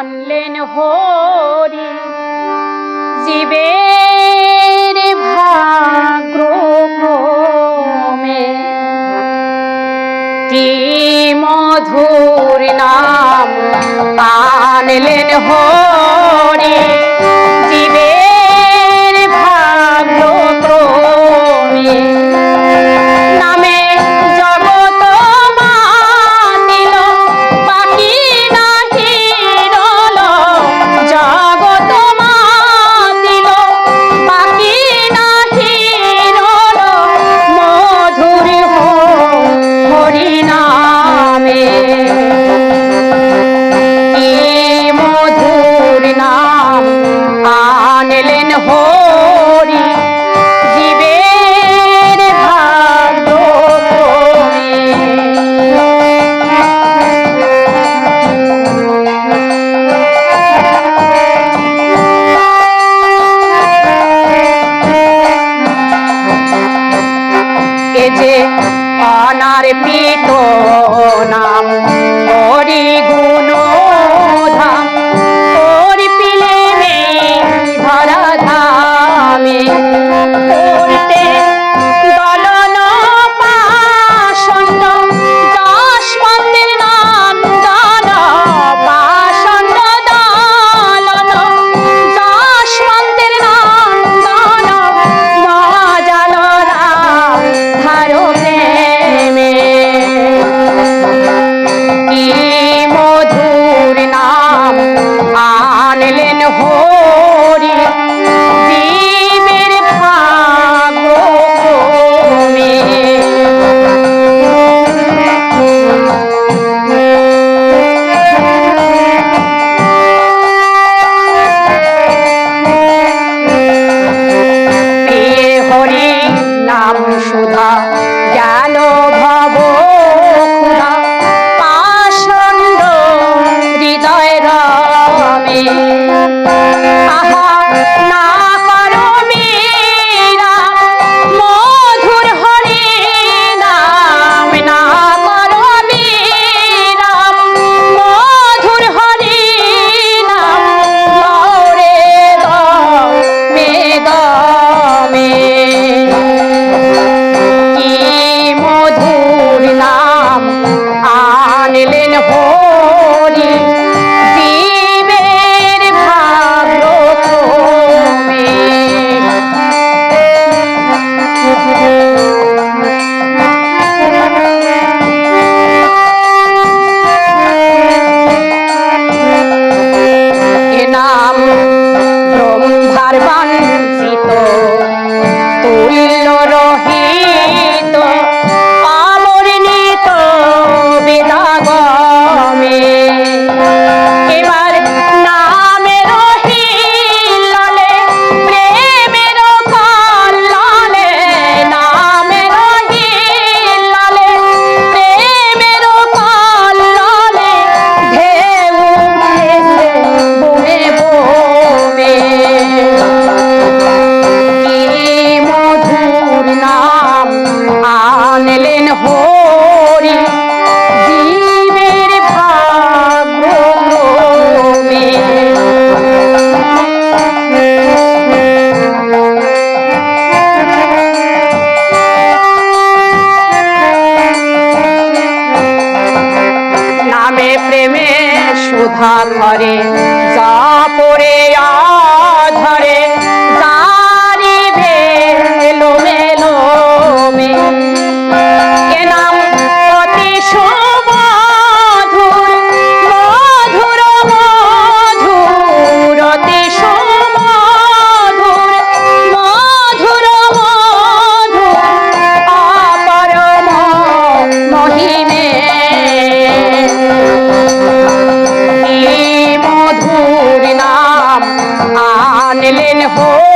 আনলেন হরি। জীবের ভাগ্রমে কি মধুর নাম আনলেন হরি। বাজে অনার পিত নাম হরি গুণ সুধা জানো ভব ক্ষুধা। পাষণ্ড হৃদয় রমে। আহা না lloro কথা ঘরে যা পড়ে আ যাবো